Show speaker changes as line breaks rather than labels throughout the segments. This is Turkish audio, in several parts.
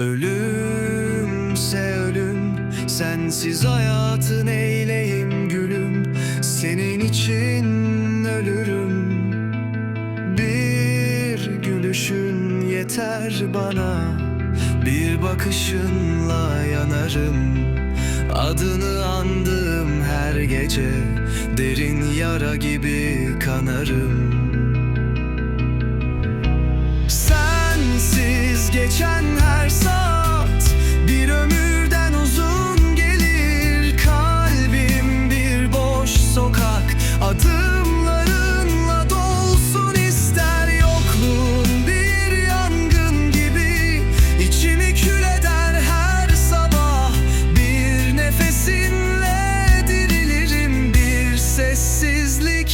Ölümse ölüm Sensiz hayatın eyleyim gülüm. Senin için ölürüm. Bir gülüşün yeter bana Bir bakışınla yanarım. Adını andığım her gece Derin yara gibi kanarım. Sensiz geçen her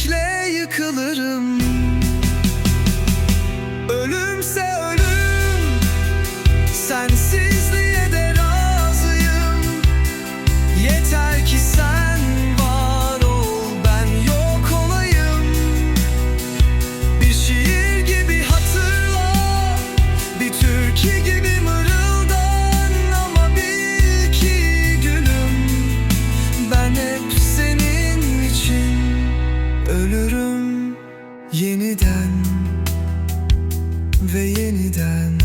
sessizlikle yıkılırım. Ölümse ölüm Sensizliğe Ölürüm yeniden ve yeniden.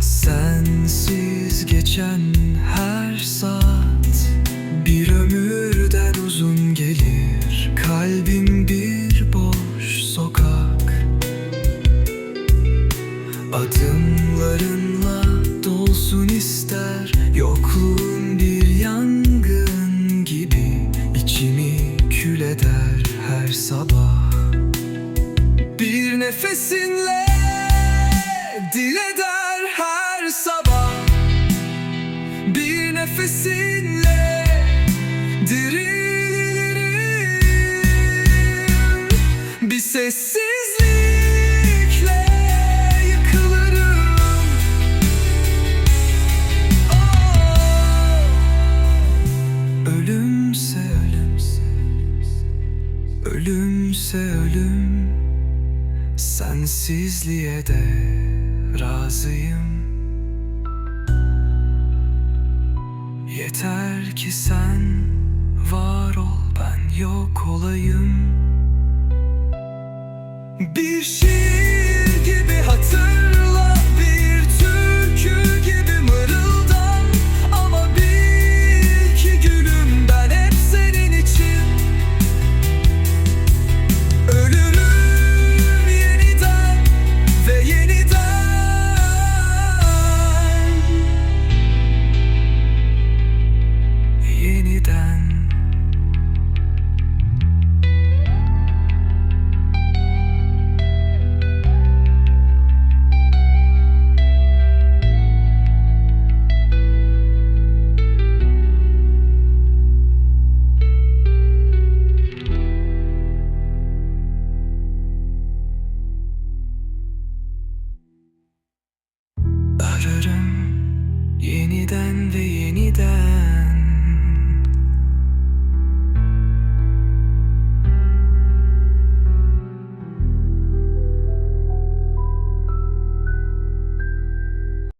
Sensiz geçen her saat Kalbim bir boş sokak. Adımlarınla dolsun ister. Yokluğun bir yangın gibi içimi kül her sabah. Bir nefesinle dil her sabah. Bir nefesinle dirilirim Oh! Ölümse ölümse Ölümse ölüm. Sensizliğe de razıyım. Yeter ki sen var ol ben yok olayım Bir şiir gibi hatırla